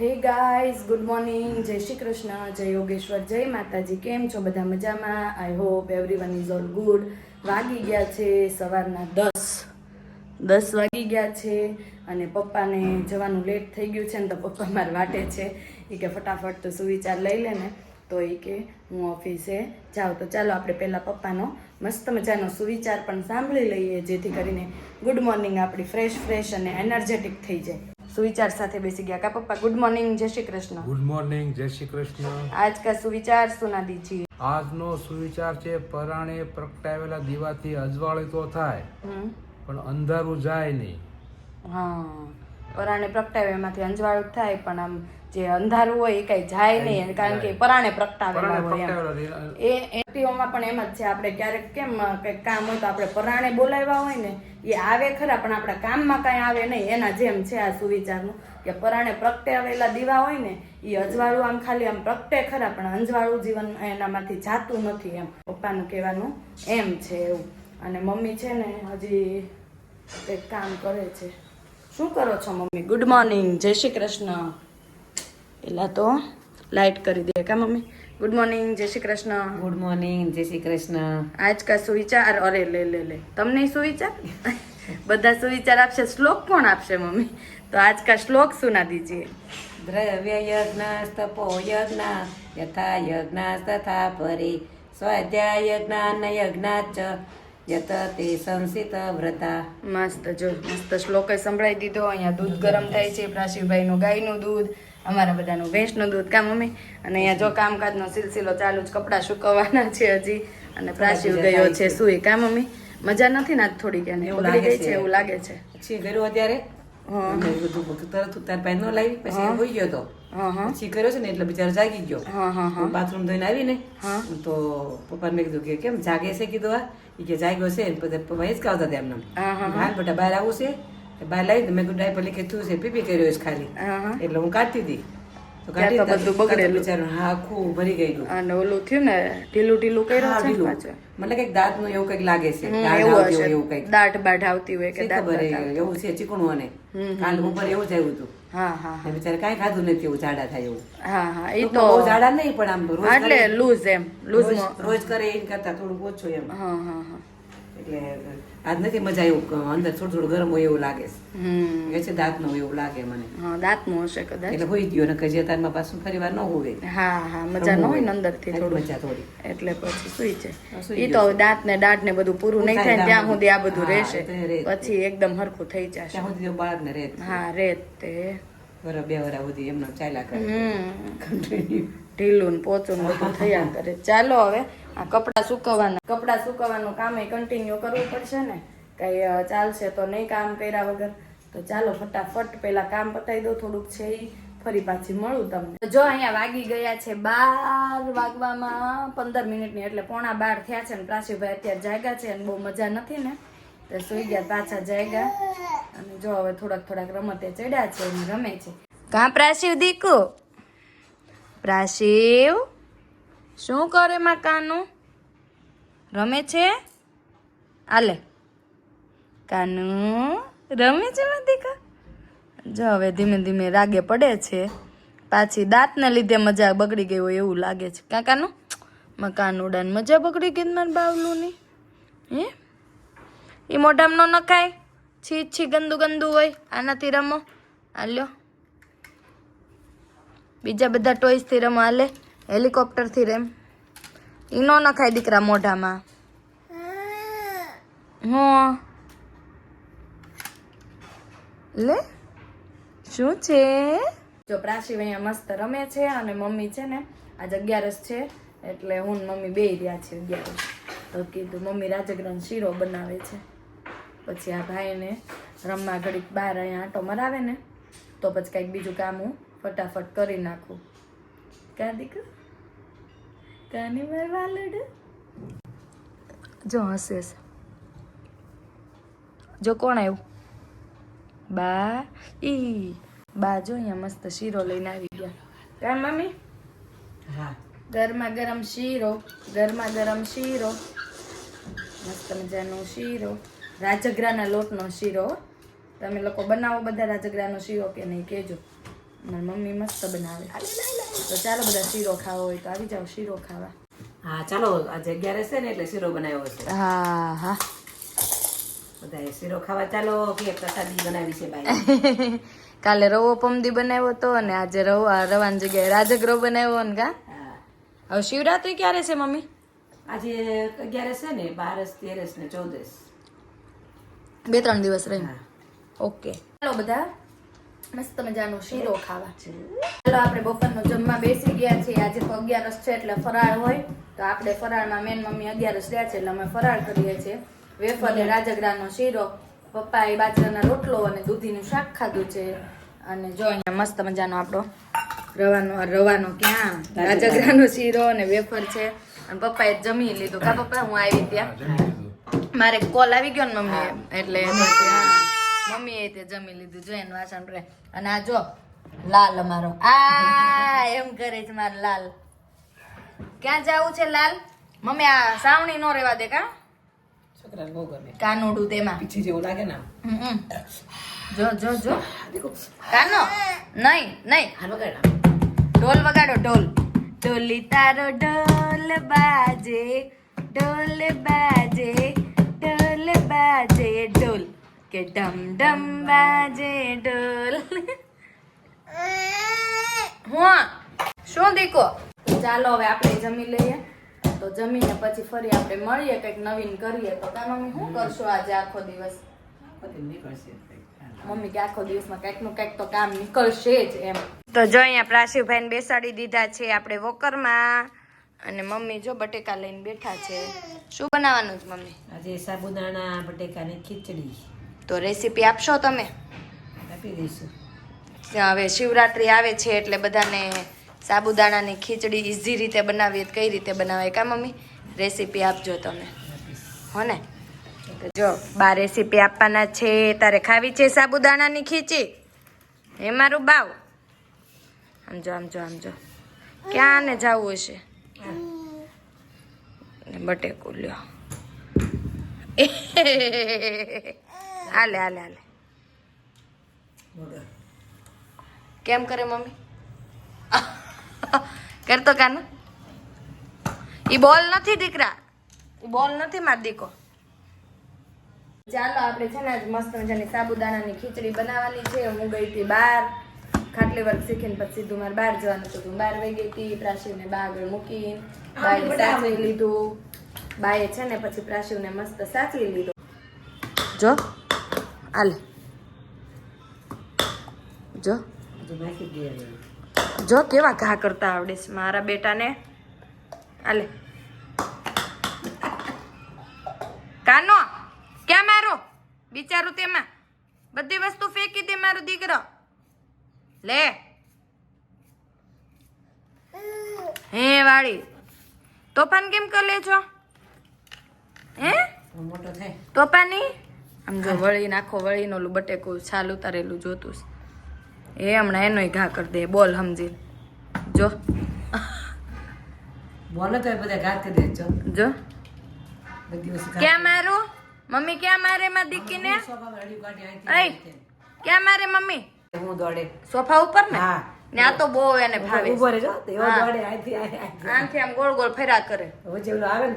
Hey guys good morning જય શ્રી કૃષ્ણ, જય યોગેશ્વર, જય માતાજી. કેમ છો બધા મજામાં? I hope everyone is all good વાગી ગયા છે સવારના દસ. દસ વાગી ગયા છે અને પપ્પાને જવાનું લેટ થઈ ગયું છે ને તો પપ્પા મારે વાટે છે. એ કે ફટાફટ તો સુવિચાર લઈ લે ને. તો એ કે હું ઓફિસે જાઉં. તો ચાલો આપણે પહેલાં પપ્પાનો મસ્ત મજાનો સુવિચાર પણ સાંભળી લઈએ, જેથી કરીને ગુડ મોર્નિંગ આપણી ફ્રેશ ફ્રેશ અને એનર્જેટિક થઈ જાય. સુવિચાર સાથે બેસી ગયા. કા પપ્પા ગુડ મોર્નિંગ જય શ્રી કૃષ્ણ. ગુડ મોર્નિંગ જય શ્રી કૃષ્ણ. આજ કા સુવિચાર સુના દીજી આજનો સુવિચાર છે પરાણે પ્રગટાવેલા દીવાથી અજવાળી તો થાય પણ અંધારું જાય નહીં. હા. પરાણે પ્રગટાવે એમાંથી અંજવાળું થાય પણ આમ જે અંધારું હોય એ કઈ જાય નહીં કારણ કે પરાણે પ્રગટાવેલા હોય એ એટીઓમાં પણ એમ જ છે આપણે ક્યારેક કેમ કંઈક કામ હોય તો આપણે પરાણે બોલાવ્યા હોય ને એ આવે ખરા પણ આપણા કામમાં કાંઈ આવે નહીં એના જેમ છે આ સુવિચારનું. કે પરાણે પ્રગટાવેલા દીવા હોય ને એ અજવાળું આમ ખાલી આમ પ્રગટે ખરા પણ અંજવાળું જીવન એનામાંથી જાતું નથી એમ. પપ્પાનું કહેવાનું એમ છે એવું. અને મમ્મી છે ને હજી કંઈક કામ કરે છે. શું કરો છો મમ્મી? ગુડ મોર્નિંગ જય શ્રી કૃષ્ણ. પેલા તો લાઇટ કરી દે કા મમ્મી? ગુડ મોર્નિંગ જય શ્રી કૃષ્ણ. ગુડ મોર્નિંગ જય શ્રી કૃષ્ણ. આજ કા સુવિચાર? અરે લે લે લે. તમને સુવિચાર? બધા સુવિચાર આપશે શ્લોક કોણ આપશે મમ્મી? તો આજ કા શ્લોક સુના દીજીએ દ્રવ્ય યજ્ઞ તપો યજ્ઞ યથા યજ્ઞ તથા પરે સ્વાધ્યાય યજ્ઞ યજ્ઞાચ યત તે સંસિત વ્રતા. મસ્ત જો મસ્ત શ્લોક સંભળાઈ દીધો. અહીંયા દૂધ ગરમ થાય છે પ્રાશીભાઈનું ગાયનું દૂધ અમારા બધાનું ભેંસનું દૂધ. કામ અમે અને અહીંયા જો કામકાજનો સિલસિલો ચાલુ જ કપડાં સુકવવાના છે હજી. અને પ્રાશીવ ગયો છે સુઈ. કામ અમે મજા નથી ને થોડીક એને? એવું લાગે છે. એવું લાગે છે. પછી ગયું અત્યારે? બધું તરત ઉતાર પહેલો ન લાવી પછી હોઈ ગયો તો. પછી કર્યો છે ને એટલે બિચારો જાગી ગયો. હા હા હા. બાથરૂમ ધોઈને આવીને તો પપ્પાને મેં કીધું કે કેમ જાગે છે કીધું આ? કે જાગ્યો છે પછી પપ્પા જ કાવતા હતા એમને. હાલ બેટા બહાર આવું છે. બહાર લાવી મેં કીધું ડાયપર લીકે થયું છે પીપી કર્યો છે ખાલી. એટલે હું કાઢતી હતી. તો કાઢી બધું બગડેલું. બિચારું હા આખું ભરી ગયેલું. અને ઓલું થયું ને ઢીલું ઢીલું કર્યું છે મને કંઈક દાંતનું એવું કંઈક લાગે છે. એવું કંઈક. દાઢ બાઢ આવતી હોય કે ખબર. એવું છે ચીકણું અને કાલ ઉપર એવું જ આવ્યું હતું. હા હા ને બિચારે કાંઈ ખાધું નથી એવું ઝાડા થાય એવું. હા હા એ તો બહુ જાડા નહીં પણ આમ રોજ એટલે લૂઝ એમ લૂઝ રોજ- રોજ કરે એ કરતા થોડું ઓછું એમ. હા હા હા. એટલે આજ નથી મજા એવું અંદર થોડું થોડું ગરમ હોય એવું લાગે છે. છે દાંતનું એવું લાગે મને. દાંતનું હશે કદાચ. એટલે હોઈ ગયો ને કજે તારમાં પાછું ફરી વાર ન હોવે. હા હા મજા ન હોય ને અંદરથી થોડું. મજા થોડી. એટલે પછી સુઈ છે. એ તો દાંત ને દાંત ને બધું પૂરું નહીં થાય ત્યાં સુધી આ બધું રહેશે. પછી એકદમ હરખું થઈ જશે. ત્યાં સુધી બાળકને રેત હા રેત તે. વરસ બે વરા સુધી એમનો ચાલ્યા કરે. હમ. ઢીલું ને પોચું ને બધું થયા કરે. ચાલો હવે આ કપડાં સુકવવાના. કપડાં સુકવવાનું કામ એ કન્ટિન્યુ કરવું પડશે ને. કઈ ચાલશે તો નહીં કામ કર્યા વગર. તો ચાલો ફટાફટ પેલા કામ પતાવી દો થોડુંક છે એ ફરી પાછી મળું તમને. જો અહીંયા વાગી ગયા છે બાર વાગવામાં પંદર મિનિટની, એટલે પોણા બાર થયા છે ને. પ્રાસીભાઈ અત્યારે જાગ્યા છે અને બહુ મજા નથી ને. તો સુઈ ગયા પાછા જાગ્યા. અને જો હવે થોડાક થોડાક રમતે ચડ્યા છે અને રમે છે. કાં પ્રાસીવ દીકુ? પ્રાશિવ શું કરે માં કાનું? રમે છે? આલે કાનું, રમે છે દીકા? જો હવે ધીમે ધીમે રાગે પડે છે. પાછી દાંતને લીધે મજા બગડી ગઈ હોય એવું લાગે છે. કાકાનું મકાન ઉડાન મજા બગડી ગઈ મારા બાવલુની. હે? એ મોઢામાં ન નખાય? છી છી ગંદુ ગંદુ હોય. આનાથી રમો. આલ્યો બીજા બધા ટોયસથી રમો. હાલે હેલિકોપ્ટરથી રેમ. ઈ નો નખાય દીકરા મોઢામાં. હું. લે, શું છે? જો પ્રાશિવ અહીંયા મસ્ત રમે છે અને મમ્મી છે ને આજ અગિયારસ છે, એટલે હું મમ્મી બે રહ્યા છે અગિયારસ. તો કીધું મમ્મી રાજગ્રહ શીરો બનાવે છે. પછી આ ભાઈને રમવા ઘડીક બહાર અહીંયા આંટો મરાવે ને, તો પછી કાંઈક બીજું કામ હું ફટાફટ કરી નાખું. ક્યાં દીકુ કાની మరి વાલડ જો હસે છે જો કોણ આવ્યું બા ઈ બા જો અહીંયા મસ્ત શીરો લઈને આવી ગયા કા મમ્મી હા ગરમા ગરમ શીરો ગરમા ગરમ શીરો મસ્ત મજાનો શીરો રાજગરાના લોટનો શીરો તમે લોકો બનાવો બધા રાજગરાનો શીરો કે નહીં કહેજો મારી મમ્મી મસ્ત બનાવે તો ચાલો બધા શીરો ખાવો હોય તો આવી જાઓ શીરો ખાવા. હા ચાલો આજે જગ્યા છે ને એટલે શીરો બનાવ્યો છે. હા હા. બધાએ શીરો ખાવા ચાલો કે પ્રસાદી બનાવી છે ભાઈ કાલે રવો પમદી બનાવ્યો તો અને આજે રવો આ રવાની જગ્યાએ રાજગરો બનાવ્યો ને કા? હવે શિવરાત્રી ક્યારે છે મમ્મી? આજે અગિયાર છે ને બારસ તેરસ ને ચૌદસ. બે ત્રણ દિવસ રહે ઓકે. ચાલો બધા મસ્ત મજાનો શીરો ખાવા. ચાલો આપણે બપોરનો જમવા બેસી ગયા છીએ. આજે તો અગિયારસ છે એટલે ફરાળ હોય. તો આપણે ફરાળમાં મેન મમ્મી અગિયારસ રહ્યા છે એટલે અમે ફરાળ કરીએ છીએ. વેફર ને રાજગરાનો શીરો પપ્પાએ બાજરાના રોટલો અને દૂધીનું શાક ખાધું છે. અને જો અહીંયા મસ્ત મજાનો આપણો રવાનો રવાનો ક્યાં? રાજગરાનો શીરો અને વેફર છે. અને પપ્પાએ જમી લીધું. કા પપ્પા હું આવી ત્યાં? મારે કોલ આવી ગયો ને મમ્મી એટલે મમ્મીએ તે જમી લીધું. જો એનું વાસણ પડે અને આ જો લાલ અમારો. આ એમ કરે છે મારો લાલ. ક્યાં જાવું છે લાલ? મમ્મી આ સાવણી નો રેવા દે કા? છોકરાને બહુ ગમે. કાનોડું તેમાં. પીછી જેવું લાગે ને જો જો જો. કાનો? નહીં નહીં. હાલ વગાડો. ઢોલ વગાડો ઢોલ. ઢોલી તારો ઢોલ બાજે ઢોલ બાજે ઢોલ બાજે ઢોલ. કે ડમ ડમ બાજે ઢોલ હું, શું દીકો? ચાલો હવે આપણે જમી લઈએ. તો જમીને પછી ફરી આપણે મળીએ, કંઈક નવીન કરીએ. તો તા મમ્મી શું કરશો આજે આખો દિવસ? મમ્મી કે આખો દિવસમાં કંઈકનું કંઈક તો કામ નીકળશે જ એમ. તો જો અહીંયા પ્રાશિવભાઈને બેસાડી દીધા છે આપણે વોકરમાં. અને મમ્મી જો બટેકા લઈને બેઠા છે. શું બનાવવાનું છે મમ્મી? આજે સાબુદાણા, બટેકાની ખીચડી. તો રેસીપી આપશો તમે? આપી દઈશું. હવે શિવરાત્રી આવે છે એટલે બધાને સાબુદાણાની ખીચડી ઇઝી રીતે બનાવીએ કઈ રીતે બનાવાય કા મમ્મી? રેસીપી આપજો તમે. હો ને? તો જો બા રેસીપી આપવાના છે. તારે ખાવી છે સાબુદાણાની ખીચી? હે મારું બાવ? આમ જો આમ જો આમ જો. ક્યાં ને જવું હશે? બટેકું લ્યો. હાલે હાલે હાલે કેમ કરે મમ્મી? કરતો કાનો? ઈ બોલ નથી દીકરા. ઈ બોલ નથી માર દીકો. ચાલો આપણે છે ને આજ મસ્ત મજાની સાબુદાણાની ખીચડી બનાવવાની છે. હું ગઈ હતી બહાર ખાટલી વર્ક શીખીને પછી સીધું મારે બહાર જવાનું હતું. હું બહાર વહી ગઈ હતી. પ્રાશિવને બા આગળ મૂકીને બાએ સાચવી લીધું. બાએ છે ને પછી પ્રાશિવને મસ્ત સાચવી લીધું. જો. હાલે. જો. જો કેવા ઘા કરતા આવડે છે મારા બેટાને. આલે કાનો ક્યાં મારો? બિચારું તેમાં. બધી વસ્તુ ફેંકી દે મારો દીકરો. લે. હે વાળી તોફાન કેમ કરે છો? હે? તોફાની? આમ જો વળી નાખો વળી ઓલું બટેકું છાલ ઉતારેલું જોતું છે. એ હમણાં એનોય ઘા કરી દે બોલ સમજી જો. બોલો તો બધા ઘા કરી દે જો. ક્યાં મારું? મમ્મી ક્યાં મારે માં દીકીને? અહીંથી અય ક્યાં મારે મમ્મી? હું દોડે. સોફા ઉપર ને? હા. ને આ તો બહુ એને ભાવે ઊભો રહેજો એવો દોડે આથી આથી આમ ગોળ ગોળ ફેરા કરે. હવે જેવું આવે ને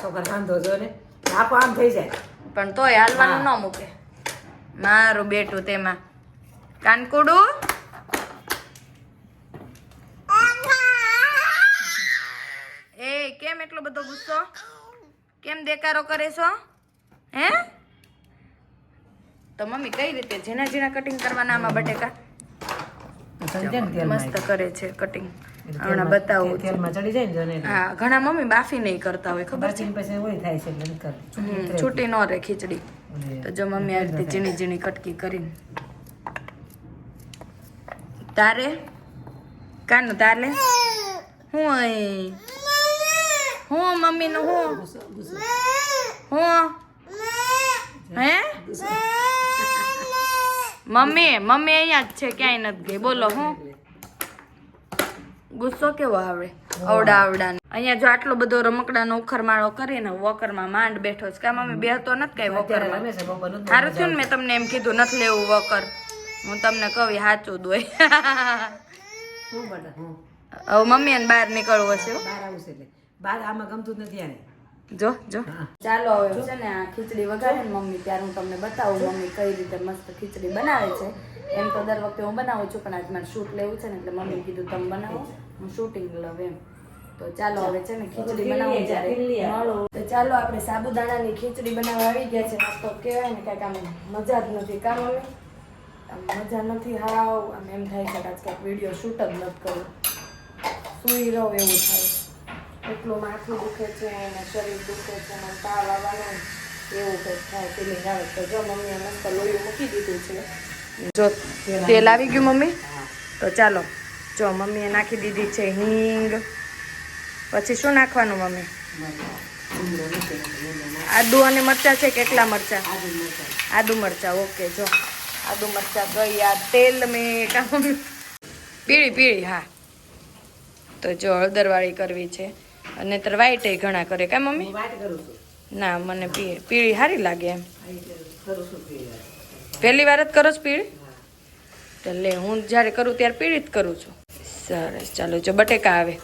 છોકરા રાંધો જો ને. આપો આમ થઈ જાય. પણ તોય હાલવાનું ન મૂકે. મારું બેટું તેમાં. કાનકુડું? એ કેમ એટલો બધો ગુસ્સો? કેમ દેકારો કરે છો? હે? તો મમ્મી કઈ રીતે ઝીણા ઝીણા કટિંગ કરવાના આમાં બટેકા? મસ્ત કરે છે કટિંગ હમણાં બતાવું તેલમાં ચડી જાય ને હા ઘણા મમ્મી બાફી નહીં કરતા હોય ખબર છે? પછી ઓલી થાય છે એટલે છૂટી ન રહે ખીચડી. તો જો મમ્મી આ રીતે ઝીણી ઝીણી કટકી કરીને. તારે? કાનું તારે હું અહીં? હું મમ્મીનું હું? હું? હે? મમ્મી મમ્મી અહીંયા જ છે ક્યાંય નથી ગઈ. બોલો હું? ગુસ્સો કેવો આવે? અવડા અવડા અહીંયા જો આટલો બધો રમકડાનો ઉખરમાળો કરીને વોકરમાં માંડ બેઠો છે. કા અમે બેહતો નથી કઈ વોકરમાં? સારું થયું ને મેં તમને એમ કીધું નથી લેવું વોકર. હું તમને કહું સાચું દોય હવે મમ્મી અને બહાર નીકળવું હશે બહાર આમાં ગમતું નથી આને. જો જો. ચાલો હવે છે ને આ ખીચડી વગાડે ને મમ્મી ત્યારે હું તમને બતાવું મમ્મી કઈ રીતે મસ્ત ખીચડી બનાવે છે. એમ તો દર વખતે હું બનાવું છું પણ આજ મારે શૂટ લેવું છે ને એટલે મમ્મી કીધું તમે બનાવો હું શૂટિંગ લઉં એમ. તો ચાલો હવે છે ને ખીચડી બનાવું જ્યારે મળું તો ચાલો આપણે સાબુદાણાની ખીચડી બનાવવા આવી ગયા છે. તો કહેવાય ને કાંઈક આમ મજા જ નથી. કામ આમ મજા નથી હાવ. આમ એમ થાય છે કે આજ કાંઈક વીડિયો શૂટ જ નથી કરવું સુઈ રહો એવું થાય. એટલું માથું દુખે છે અને શરીર દુખે છે અને તાવ આવવાનો. એવું કંઈક થાય ફિલિંગ આવે તો જો મમ્મીએ મસ્ત લોહી મૂકી દીધું છે. જો તેલ આવી ગયું મમ્મી? તો ચાલો. જો મમ્મીએ નાખી દીધી છે હિંગ. પછી શું નાખવાનું મમ્મી. આદુ અને મરચાં છે કેટલા મરચાં? આદુ મરચાં. ઓકે જો. આદુ મરચાં ગયા. તેલ મેં કા મમ્મી પીળી પીળી હા. તો જો હળદરવાળી કરવી છે. અને તર વ્હાઈટ ઘણા કરે. કા મમ્મી? ના મને પી- પીળી સારી લાગે એમ. કરું છું. પહેલી વાર જ કરો છો પીળી એટલે તો લે હું જ્યારે કરું ત્યારે પીળી જ કરું છું. સરસ ચાલો જો બટેકા આવે.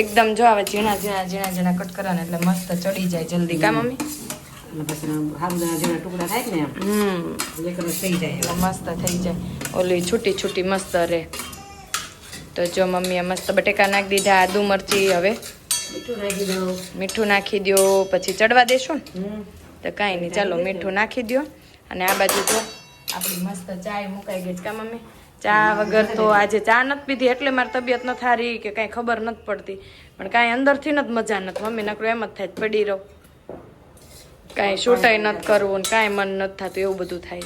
એકદમ જો આવે ઝીણા ઝીણા ઝીણા ઝીણા કટ કરવાના એટલે મસ્ત ચડી જાય જલ્દી. કા મમ્મી? ને મસ્ત થઈ જાય. ઓલી છૂટી છૂટી મસ્ત રહે. તો જો મમ્મીએ મસ્ત બટેકા નાખી દીધા આદુ મરચી હવે. મીઠું નાખી દો પછી ચડવા દેશું ને? તો કાંઈ નહીં ચાલો મીઠું નાખી દો અને આ બાજુ જો આપણી મસ્ત ચાય મુકાઈ ગઈ કા મમ્મી? ચા વગર તો આજે ચા નથી પીધી એટલે મારી તબિયત નથી હારી કે કાંઈ ખબર નથી પડતી. પણ કાંઈ અંદરથી નથી મજા નથી. મમ્મી નકરું એમ જ થાય પડી રહો. કાંઈ શૂટાઈ નથી કરવું ને કાંઈ મન નથી થતું એવું બધું થાય.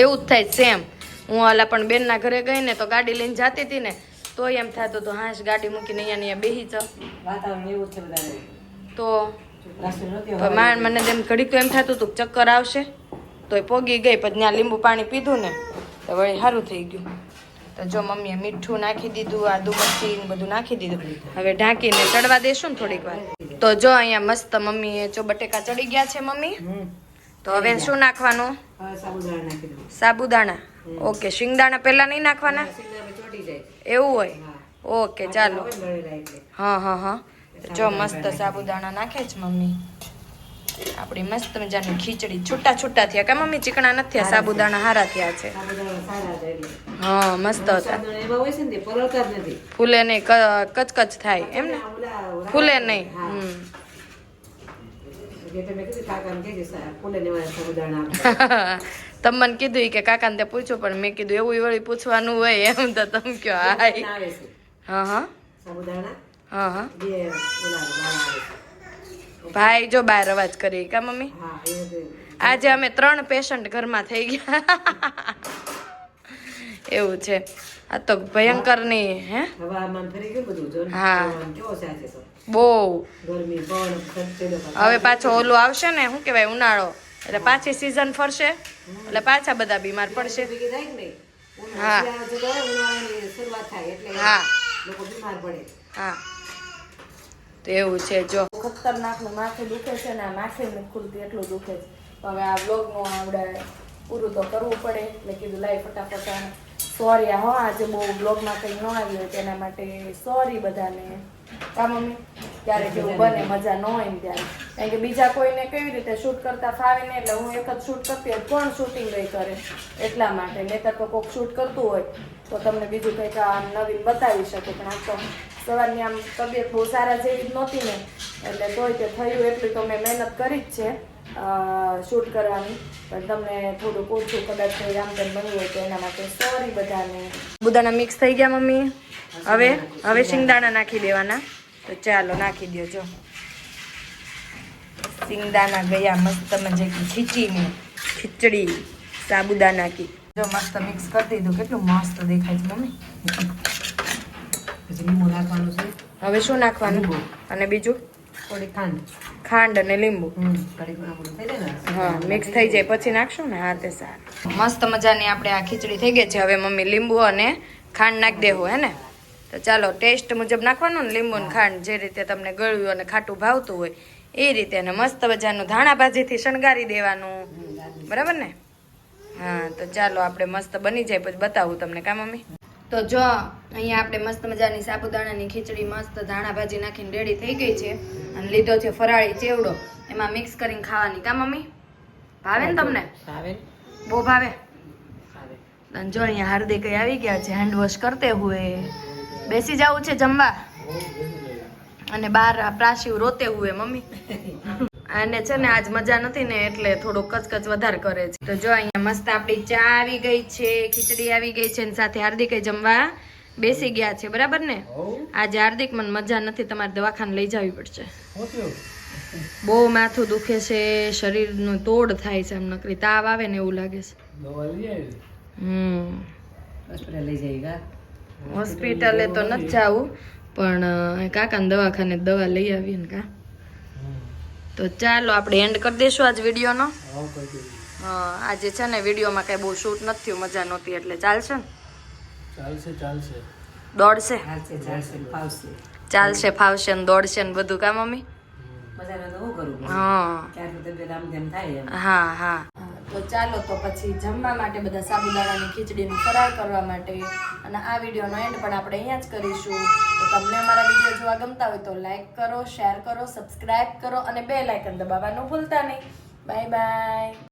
એવું જ થાય સેમ. હું હાલા પણ બેનના ઘરે ગઈ ને તો ગાડી લઈને જતી હતી ને તો એમ થતું હતું હાશ ગાડી મૂકીને અહીંયા ને અહીંયા બેસી જાઉં જ તો મને જેમ ઘડીક તો એમ થતું હતું ચક્કર આવશે. તો એ પોગી ગઈ પછી ત્યાં લીંબુ પાણી પીધું ને તો વળી સારું થઈ ગયું. તો જો મમ્મીએ મીઠું નાખી દીધું આદુ મરચી બધું નાખી દીધું. હવે ઢાંકીને ચડવા દેશું ને થોડીક વાર. તો જો અહીંયા મસ્ત મમ્મીએ જો બટેકા ચડી ગયા છે મમ્મી. તો હવે શું નાખવાનું? સાબુદાણા ઓકે શિંગદાણા પહેલા નહીં નાખવાના? એવું હોય? ઓકે ચાલો. હા હા હા. જો મસ્ત સાબુદાણા નાખે છે મમ્મી. આપણી મસ્ત મજાની ખીચડી. છૂટા છૂટા થયા કે મમ્મી? ચીકણા નથી થયા? સાબુદાણા હારા થયા છે. હા મસ્ત હતા. ફૂલે નહીં કચકચ થાય. એમ ને? ફૂલે નહીં. તમે મને કીધું કે કાકાને તે પૂછ્યું પણ મેં કીધું એવું વળી પૂછવાનું હોય એમ તો તમે કયો હા હા. હા હા. છે. ભાઈ જો બહાર અવાજ કરી કા મમ્મી. આજે અમે ત્રણ પેશન્ટ ઘરમાં થઈ ગયા એવું છે આ તો ભયંકરની હે. હા. બહુ હવે પાછો ઓલું આવશે ને શું કહેવાય ઉનાળો એટલે પાછી સીઝન ફરશે એટલે પાછા બધા બીમાર પડશે? હા. હા. હા તો એવું છે, જો. ખતરનાકનું માથું દુખે છે ને આ માથે ખુલતી એટલું દુખે છે. તો હવે આ બ્લોગનું આપણે પૂરું તો કરવું પડે. એટલે કીધું લાઈ ફટાફટ સોરી હો, આજે બહુ બ્લોગમાં કંઈ ન આવ્યું તેના માટે સોરી બધાને. કા મમ્મી? ત્યારે જેવું બને મજા ન હોય ત્યારે. કારણ કે બીજા કોઈને કેવી રીતે શૂટ કરતા ફાવે ને એટલે હું એક જ શૂટ કરતી હોય કોણ શૂટિંગ નહીં કરે? એટલા માટે. નહીતર તો કોઈક શૂટ કરતું હોય તો તમને બીજું કંઈક આમ નવીન બતાવી શકે. પણ આ તો સવારની આમ તબિયત બહુ સારા જેવી જ નહોતી ને એટલે તોય તે થયું એટલી તો મેં મહેનત કરી જ છે શૂટ કરવાની. પણ તમને થોડુંક ઓછું કદાચ તેમ બન્યું હોય તો એના માટે સોરી બધાને. બધાના મિક્સ થઈ ગયા મમ્મી? હવે હવે શિંગદાણા નાખી દેવાના. તો ચાલો નાખી દો જો. સિંગદાણા ગયા મસ્ત મજે ખીચીને ખીચડી સાબુદાના કી જો મસ્ત મિક્સ કરી દીધું. કેટલું મસ્ત દેખાય છે મમ્મી. નાખવાનું છે. હવે શું નાખવાનું? અને બીજું? થોડી ખાંડ. ખાંડ અને લીંબુ. હા મિક્સ થઈ જાય. પછી નાખશું ને? હા તે સારું. મસ્ત મજાની આપણે આ ખીચડી થઈ ગઈ છે. હવે મમ્મી લીંબુ અને ખાંડ નાખી દેવું હે ને? તો ચાલો ટેસ્ટ મુજબ નાખવાનું ને લીંબુ ને ખાંડ જે રીતે તમને ગળ્યું અને ખાટું ભાવતું હોય એ રીતે અને મસ્ત મજાનું ધાણા ભાજીથી શણગારી દેવાનું. બરાબર ને? હા તો ચાલો આપણે મસ્ત બની જાય પછી બતાવું તમને કા મમ્મી? તો જો અહીંયા આપણે મસ્ત મજાની સાબુદાણાની ખીચડી મસ્ત ધાણા ભાજી નાખીને રેડી થઈ ગઈ છે. અને લીધો છે ફરાળી ચેવડો. એમાં મિક્સ કરીને ખાવાની કા મમ્મી? ભાવે ને તમને? ભાવે. બહુ ભાવે? અને જો અહીંયા હાર્દિક આવી ગયા છે હેન્ડ વોશ કરતે હુએ. બેસી જવું છે જમવા. અને બાર આ પ્રાશિવ રોતે હુએ મમ્મી. અને છે ને આજ મજા નથી ને એટલે થોડું કચકચ વધારે કરે છે. તો જો અહીંયા મસ્ત આપણી ચા આવી ગઈ છે ખીચડી આવી ગઈ છે અને સાથે હાર્દિક જમવા બેસી ગયા છે બરાબર ને? આજે હાર્દિક મને મજા નથી તમારે દવાખાને લઈ જવી પડશે. બહુ માથું દુખે છે શરીરનું તોડ થાય છે આમ નકરી તાવ આવે ને એવું લાગે છે. હમ. લઈ જઈએ હોસ્પિટલે તો નથી જવું પણ કાકાને દવાખાને દવા લઈ આવીએ ને કા. તો ચાલો આપણે એન્ડ કરી દઈશું આજ વિડીયોનો. આજે છે ને વિડીયોમાં કાંઈ બહુ શૂટ નથી થયું મજા નહોતી એટલે ચાલશે ને? ચાલશે ચાલશે. દોડશે? ચાલશે ચાલશે ફાવશે. ને દોડશે ને બધું કા મમ્મી? હા હા હા. તો ચાલો તો પછી જમવા માટે બધા સાબુદાણાની ખીચડીનું ફરાળ કરવા માટે અને આ વિડીયોનો એન્ડ પણ આપણે અહીંયા જ કરીશું. તો તમને અમારા વીડિયો જોવા ગમતા હોય તો લાઇક કરો શેર કરો સબસ્ક્રાઇબ કરો અને બે લાઇકન દબાવવાનું ભૂલતા નહીં. Bye bye